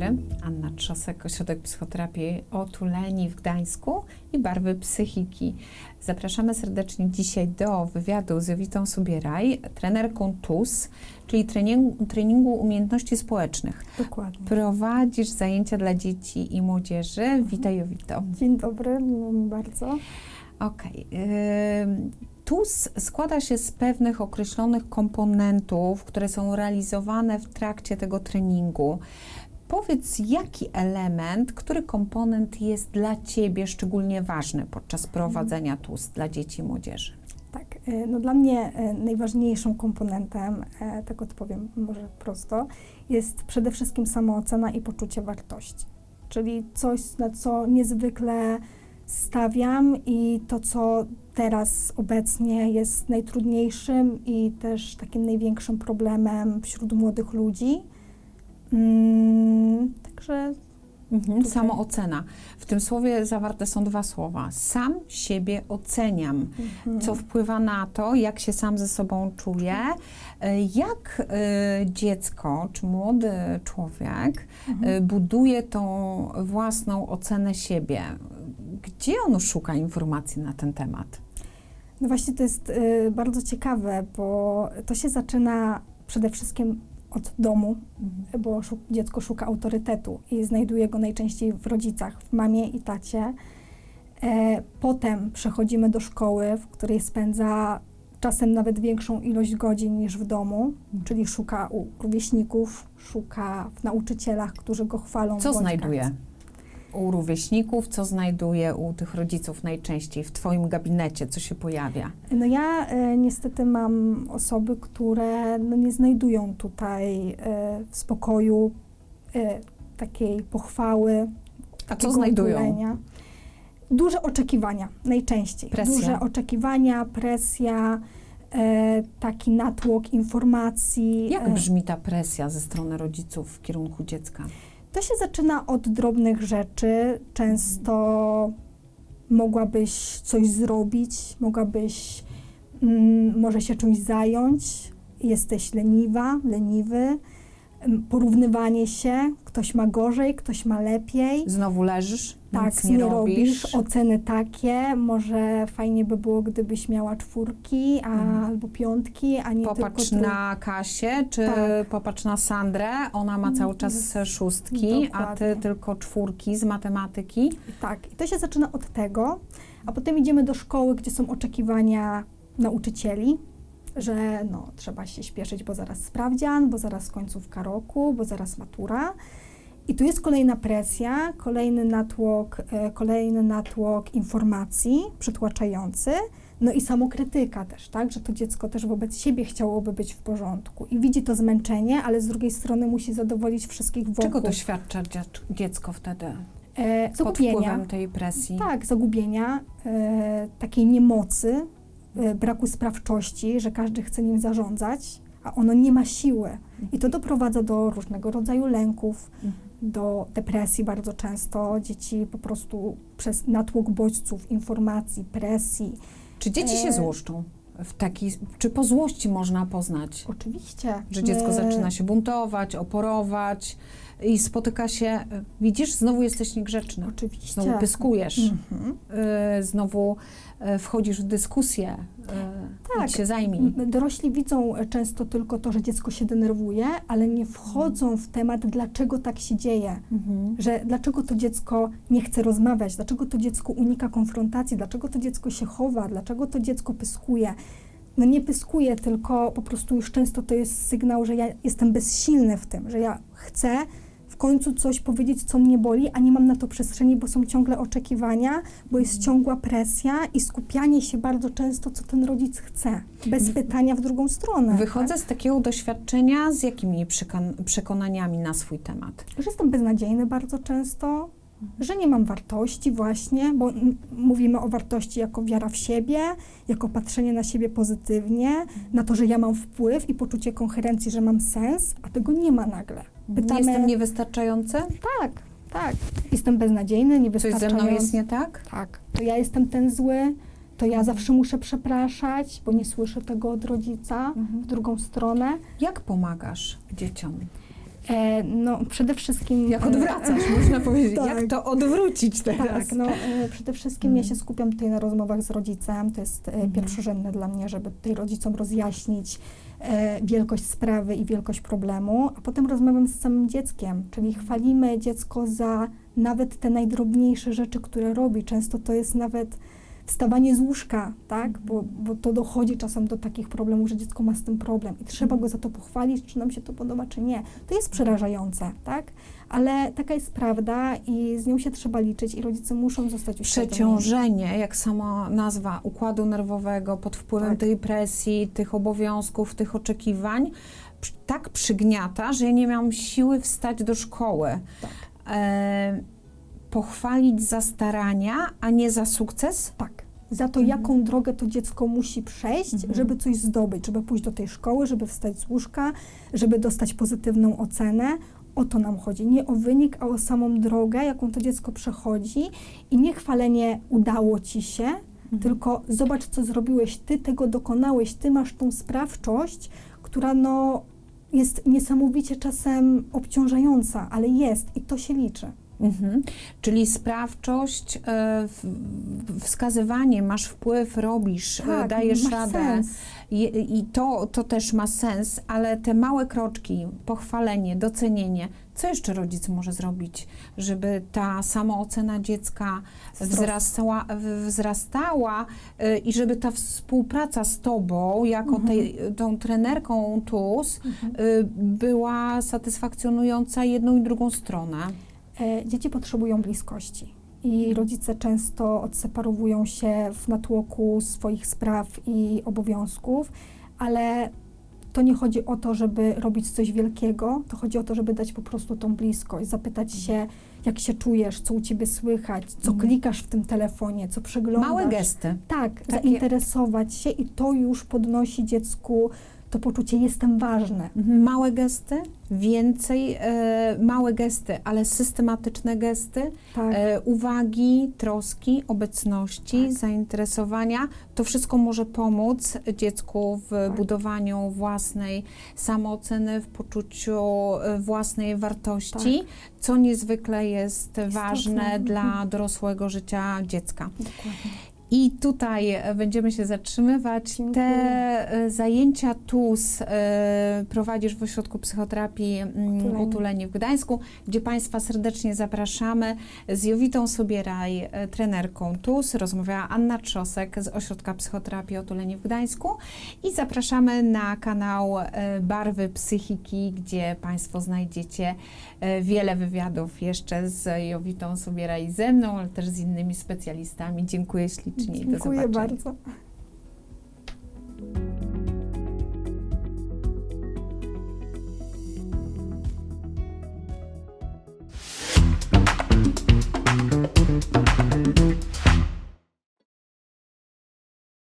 dobry. Anna Trzosek, Ośrodek Psychoterapii Otuleni w Gdańsku i Barwy Psychiki. Zapraszamy serdecznie dzisiaj do wywiadu z Jowitą Subieraj, trenerką TUS, czyli treningu, treningu umiejętności społecznych. Dokładnie. Prowadzisz zajęcia dla dzieci i młodzieży. Witaj Jowito. Dzień dobry, miło mi bardzo. Okej. ym, TUS składa się z pewnych określonych komponentów, które są realizowane w trakcie tego treningu. Powiedz, jaki element, który komponent jest dla Ciebie szczególnie ważny podczas prowadzenia TUS dla dzieci i młodzieży? Tak, e, no dla mnie e, najważniejszym komponentem, e, tak odpowiem może prosto, jest przede wszystkim samoocena i poczucie wartości. Czyli coś, na co niezwykle stawiam i to, co teraz obecnie jest najtrudniejszym i też takim największym problemem wśród młodych ludzi. Mm, także Mhm. Samoocena. W tym słowie zawarte są dwa słowa. Sam siebie oceniam. mhm. co wpływa na to, jak się sam ze sobą czuje, e, jak e, dziecko czy młody człowiek Mhm. e, buduje tą własną ocenę siebie. Gdzie on szuka informacji na ten temat? No właśnie to jest y, bardzo ciekawe, bo to się zaczyna przede wszystkim od domu, bo dziecko szuka autorytetu i znajduje go najczęściej w rodzicach, w mamie i tacie. E, potem przechodzimy do szkoły, w której spędza czasem nawet większą ilość godzin niż w domu, czyli szuka u rówieśników, szuka w nauczycielach, którzy go chwalą. Co znajduje. U rówieśników, co znajduje u tych rodziców najczęściej w Twoim gabinecie, co się pojawia? No ja e, niestety mam osoby, które no, nie znajdują tutaj e, w spokoju e, takiej pochwały. A co znajdują? Duże oczekiwania, najczęściej. Presja. Duże oczekiwania, presja, e, taki natłok informacji. Jak e, brzmi ta presja ze strony rodziców w kierunku dziecka? To się zaczyna od drobnych rzeczy. Często mogłabyś coś zrobić, mogłabyś mm, może się czymś zająć. Jesteś leniwa, leniwy. Porównywanie się, ktoś ma gorzej, ktoś ma lepiej. Znowu leżysz, Tak, nic nie, robisz. oceny takie. Może fajnie by było, gdybyś miała czwórki a, Mhm. albo piątki, a nie Popatrz tylko na Kasię, czy Tak. popatrz na Sandrę, ona ma cały czas szóstki, a ty Dokładnie. tylko czwórki z matematyki. Tak, i to się zaczyna od tego, a potem idziemy do szkoły, gdzie są oczekiwania nauczycieli, że no, trzeba się śpieszyć, bo zaraz sprawdzian, bo zaraz końcówka roku, bo zaraz matura. I tu jest kolejna presja, kolejny natłok, e, kolejny natłok informacji przytłaczający, no i samokrytyka też, tak, że to dziecko też wobec siebie chciałoby być w porządku i widzi to zmęczenie, ale z drugiej strony musi zadowolić wszystkich wokół. Czego doświadcza dziecko wtedy E, pod zagubienia. wpływem tej presji? Tak, zagubienia, e, takiej niemocy, braku sprawczości, że każdy chce nim zarządzać, a ono nie ma siły. I to doprowadza do różnego rodzaju lęków, Mhm. do depresji bardzo często. Dzieci po prostu przez natłok bodźców, informacji, presji. Czy dzieci się E, złoszczą? W taki, czy po złości można poznać, Oczywiście. że dziecko zaczyna się buntować, oporować i spotyka się, widzisz, znowu jesteś niegrzeczny, Oczywiście. znowu pyskujesz, Mhm. y, znowu y, wchodzisz w dyskusję, y, Tak. się zajmij. Dorośli widzą e, często tylko to, że dziecko się denerwuje, ale nie wchodzą w temat, dlaczego tak się dzieje. Mhm. że dlaczego to dziecko nie chce rozmawiać, dlaczego to dziecko unika konfrontacji, dlaczego to dziecko się chowa, dlaczego to dziecko pyskuje. No nie pyskuje, tylko po prostu już często to jest sygnał, że ja jestem bezsilny w tym, że ja chcę końcu coś powiedzieć, co mnie boli, a nie mam na to przestrzeni, bo są ciągle oczekiwania, bo jest ciągła presja i skupianie się bardzo często, co ten rodzic chce, bez pytania w drugą stronę. Wychodzę z takiego doświadczenia z jakimi przekon- przekonaniami na swój temat? że jestem beznadziejny bardzo często, że nie mam wartości właśnie, bo mówimy o wartości jako wiara w siebie, jako patrzenie na siebie pozytywnie, na to, że ja mam wpływ i poczucie koherencji, że mam sens, a tego nie ma nagle. Nie jestem niewystarczający? Tak, tak. Jestem beznadziejny, Coś niewystarczający. ze mną jest nie tak? Tak. To ja jestem ten zły, to ja zawsze muszę przepraszać, bo nie słyszę tego od rodzica Mhm. w drugą stronę. Jak pomagasz dzieciom? E, no przede wszystkim... Jak e, odwracasz, można powiedzieć. tak. Jak to odwrócić teraz? Tak, no e, przede wszystkim ja się skupiam tutaj na rozmowach z rodzicem. To jest e, Mhm. pierwszorzędne dla mnie, żeby tutaj rodzicom rozjaśnić e, wielkość sprawy i wielkość problemu, a potem rozmawiam z samym dzieckiem, czyli chwalimy dziecko za nawet te najdrobniejsze rzeczy, które robi. Często to jest nawet wstawanie z łóżka, tak? Bo, bo to dochodzi czasem do takich problemów, że dziecko ma z tym problem i trzeba go za to pochwalić, czy nam się to podoba, czy nie. To jest przerażające, tak? Ale taka jest prawda i z nią się trzeba liczyć i rodzice muszą zostać uświadomieni. Przeciążenie, jak sama nazwa układu nerwowego, pod wpływem Tak. tej presji, tych obowiązków, tych oczekiwań, tak przygniata, że ja nie miałam siły wstać do szkoły. Tak. E, pochwalić za starania, a nie za sukces? Tak. Za to, Mhm. jaką drogę to dziecko musi przejść, Mhm. żeby coś zdobyć, żeby pójść do tej szkoły, żeby wstać z łóżka, żeby dostać pozytywną ocenę. O to nam chodzi. Nie o wynik, a o samą drogę, jaką to dziecko przechodzi. I nie chwalenie udało ci się, Mhm. tylko zobacz, co zrobiłeś, ty tego dokonałeś, ty masz tą sprawczość, która no, jest niesamowicie czasem obciążająca, ale jest i to się liczy. Mhm. Czyli sprawczość, e, wskazywanie, masz wpływ, robisz, e, dajesz Tak, masz radę. I, i to, to też ma sens, ale te małe kroczki, pochwalenie, docenienie, co jeszcze rodzic może zrobić, żeby ta samoocena dziecka wzrastała, wzrastała y, i żeby ta współpraca z tobą, jako Mhm. tej, tą trenerką TUS, Mhm. była satysfakcjonująca jedną i drugą stronę. E, Dzieci potrzebują bliskości i rodzice często odseparowują się w natłoku swoich spraw i obowiązków, ale to nie chodzi o to, żeby robić coś wielkiego, to chodzi o to, żeby dać po prostu tą bliskość, zapytać się, jak się czujesz, co u ciebie słychać, co Mhm. klikasz w tym telefonie, co przeglądasz. Małe gesty. Tak, Takie- zainteresować się i to już podnosi dziecku to poczucie jestem ważny. Mhm, Małe gesty, więcej e, małe gesty, ale systematyczne gesty, Tak. e, uwagi, troski, obecności, Tak. zainteresowania. To wszystko może pomóc dziecku w Tak. budowaniu własnej samooceny, w poczuciu e, własnej wartości, co niezwykle jest ważne Mhm. dla dorosłego życia dziecka. Dokładnie. I tutaj będziemy się zatrzymywać. Dziękuję. Te e, zajęcia TUS e, prowadzisz w Ośrodku Psychoterapii mm, Utulenie. Utulenie w Gdańsku, gdzie Państwa serdecznie zapraszamy. Z Jowitą Sobieraj, e, trenerką TUS, rozmawiała Anna Trzosek z Ośrodka Psychoterapii Otulenie w Gdańsku i zapraszamy na kanał Barwy Psychiki, gdzie Państwo znajdziecie wiele wywiadów jeszcze z Jowitą Sobieraj ze mną, ale też z innymi specjalistami. Dziękuję ślicznie Dziękuję bardzo.